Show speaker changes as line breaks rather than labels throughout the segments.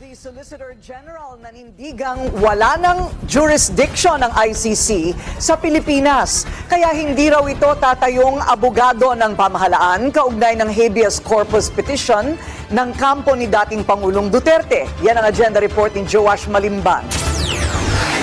The Solicitor General nanindigang wala ng jurisdiction ng ICC sa Pilipinas. Kaya hindi raw ito tatayong abogado ng pamahalaan kaugnay ng habeas corpus petition ng kampo ni dating Pangulong Duterte. Yan ang agenda report ni Joash Malimban.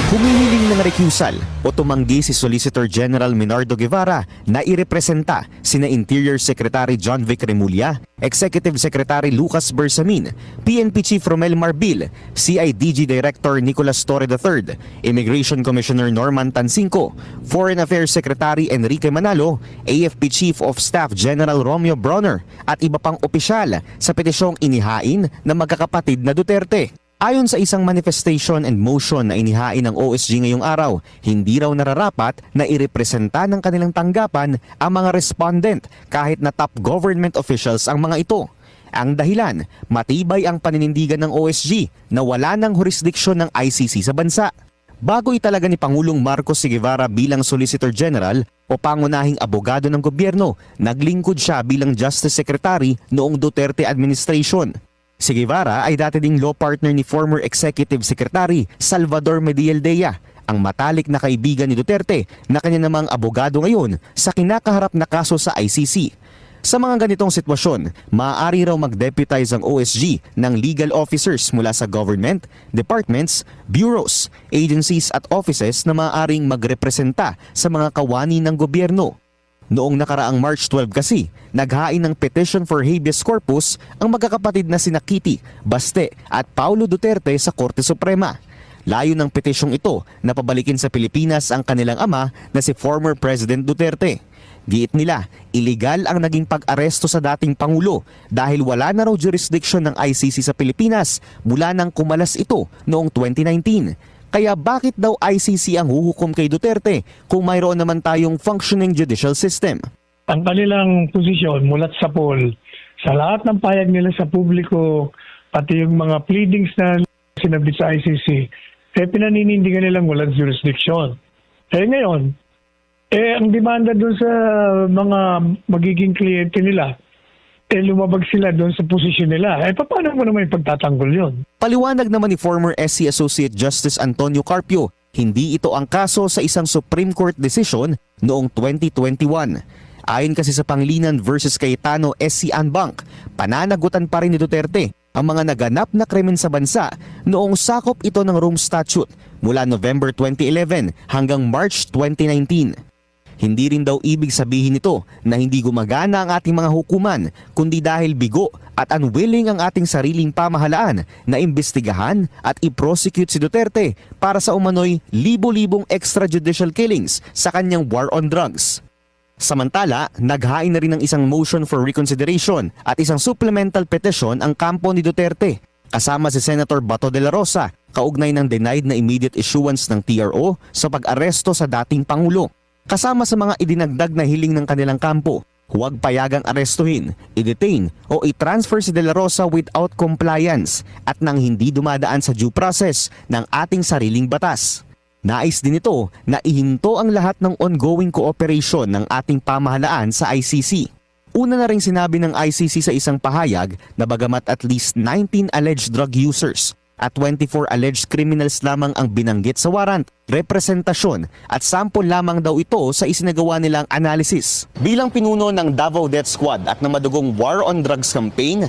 Humihiling ng recusal o tumanggi si Solicitor General Minardo Guevara na irepresenta sina Interior Secretary John Vic Remulla, Executive Secretary Lucas Bersamin, PNP Chief Romel Marbil, CIDG Director Nicolas Torre III, Immigration Commissioner Norman Tansinco, Foreign Affairs Secretary Enrique Manalo, AFP Chief of Staff General Romeo Bronner at iba pang opisyal sa petisyong inihain ng magkakapatid na Duterte. Ayon sa isang manifestation and motion na inihain ng OSG ngayong araw, hindi raw nararapat na irepresenta ng kanilang tanggapan ang mga respondent kahit na top government officials ang mga ito. Ang dahilan, matibay ang paninindigan ng OSG na wala ng jurisdiksyon ng ICC sa bansa. Bago italaga ni Pangulong Marcos C. Guevara bilang Solicitor General o pangunahing abogado ng gobyerno, naglingkod siya bilang Justice Secretary noong Duterte administration. Si Guevara ay dati ding law partner ni former Executive Secretary Salvador Medialdea, ang matalik na kaibigan ni Duterte na kanya namang abogado ngayon sa kinakaharap na kaso sa ICC. Sa mga ganitong sitwasyon, maaari raw mag-deputize ang OSG ng legal officers mula sa government, departments, bureaus, agencies at offices na maaaring magrepresenta sa mga kawani ng gobyerno. Noong nakaraang March 12 kasi, naghain ng petition for habeas corpus ang magkakapatid na sina Kitty, Baste at Paulo Duterte sa Korte Suprema. Layo ng petisyong ito na pabalikin sa Pilipinas ang kanilang ama na si former President Duterte. Giit nila, iligal ang naging pag-aresto sa dating Pangulo dahil wala na raw jurisdiction ng ICC sa Pilipinas mula nang kumalas ito noong 2019. Kaya bakit daw ICC ang huhukom kay Duterte kung mayroon naman tayong functioning judicial system?
ang kanilang posisyon mulat sa poll, sa lahat ng payag nila sa publiko, pati yung mga pleadings na sinabit sa ICC, eh pinaninindigan nilang walang jurisdiction. Eh ngayon, eh ang demanda doon sa mga magiging kliyente nila, eh lumabag sila doon sa posisyon nila. Eh paano mo naman ipagtatanggol yun?
Paliwanag naman ni former SC Associate Justice Antonio Carpio, hindi ito ang kaso sa isang Supreme Court decision noong 2021. Ayon kasi sa Panglinan versus Cayetano SC Anbank, pananagutan pa rin ni Duterte ang mga naganap na krimen sa bansa noong sakop ito ng Rome Statute mula November 2011 hanggang March 2019. Hindi rin daw ibig sabihin nito na hindi gumagana ang ating mga hukuman kundi dahil bigo at unwilling ang ating sariling pamahalaan na imbestigahan at i-prosecute si Duterte para sa umano'y libo-libong extrajudicial killings sa kanyang war on drugs. Samantala, naghain na rin ng isang motion for reconsideration at isang supplemental petition ang kampo ni Duterte kasama si Senator Bato de la Rosa kaugnay ng denied na immediate issuance ng TRO sa pag-aresto sa dating Pangulo. Kasama sa mga idinagdag na hiling ng kanilang kampo, huwag payagang arestuhin, i-detain o i-transfer si De La Rosa without compliance at nang hindi dumadaan sa due process ng ating sariling batas. Nais din ito na ihinto ang lahat ng ongoing cooperation ng ating pamahalaan sa ICC. Una na rin sinabi ng ICC sa isang pahayag na bagamat at least 19 alleged drug users at 24 alleged criminals lamang ang binanggit sa warrant, representasyon at sample lamang daw ito sa isinagawa nilang analysis. Bilang pinuno ng Davao Death Squad at ng madugong War on Drugs campaign,